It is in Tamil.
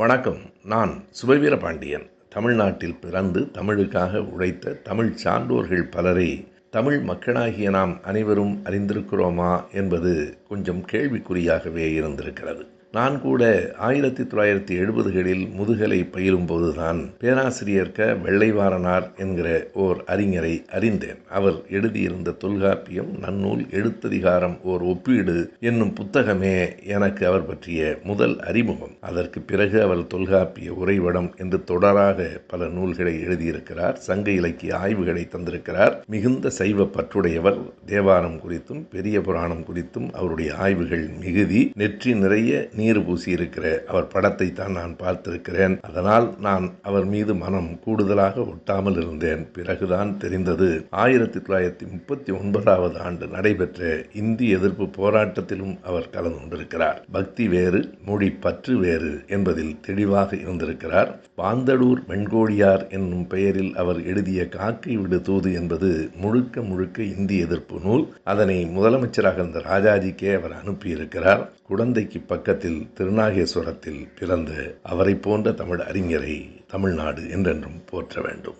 வணக்கம். நான் சுபவீர பாண்டியன். தமிழ்நாட்டில் பிறந்து தமிழுக்காக உழைத்த தமிழ் சான்றோர்கள் பலரை தமிழ் மக்களாகிய நாம் அனைவரும் அறிந்திருக்கிறோமா என்பது கொஞ்சம் கேள்விக்குறியாகவே இருந்திருக்கிறது. நான் கூட ஆயிரத்தி தொள்ளாயிரத்தி எழுபதுகளில் முதுகலை பயிலும்போதுதான் பேராசிரியர் க வெள்ளைவாரனார் என்கிற ஓர் அறிஞரை அறிந்தேன். அவர் எழுதியிருந்த தொல்காப்பியம் நன்னூல் எழுத்ததிகாரம் ஓர் ஒப்பீடு என்னும் புத்தகமே எனக்கு அவர் பற்றிய முதல் அறிமுகம். அதற்கு பிறகு அவர் தொல்காப்பிய உரைவடம் என்று தொடராக பல நூல்களை எழுதியிருக்கிறார் சங்க இலக்கிய ஆய்வுகளை தந்திருக்கிறார். மிகுந்த சைவ பற்றுடையவர் தேவாரம் குறித்தும் பெரிய புராணம் குறித்தும் அவருடைய ஆய்வுகள் மிகுதி. நெற்றி நிறைய நீர் பூசியிருக்கிற அவர் படத்தை தான் நான் பார்த்திருக்கிறேன். அதனால் நான் அவர் மீது மனம் கூடுதலாக ஒட்டாமல் இருந்தேன். பிறகுதான் தெரிந்தது ஆயிரத்தி தொள்ளாயிரத்தி முப்பத்தி ஒன்பதாவது ஆண்டு நடைபெற்ற இந்தி எதிர்ப்பு போராட்டத்திலும் அவர் கலந்து கொண்டிருக்கிறார். பக்தி வேறு மொழி பற்று வேறு என்பதில் தெளிவாக இருந்திருக்கிறார். வாந்தடூர் வெண்கோடியார் என்னும் பெயரில் அவர் எழுதிய காக்கை விடு தூது என்பது முழுக்க முழுக்க இந்தி எதிர்ப்பு நூல். அதனை முதலமைச்சராக இருந்த ராஜாஜிக்கே அவர் அனுப்பியிருக்கிறார். குழந்தைக்கு பக்கத்தில் திருநாகேஸ்வரத்தில் பிறந்த அவரை போன்ற தமிழ் அறிஞரை தமிழ்நாடு என்றென்றும் போற்ற வேண்டும்.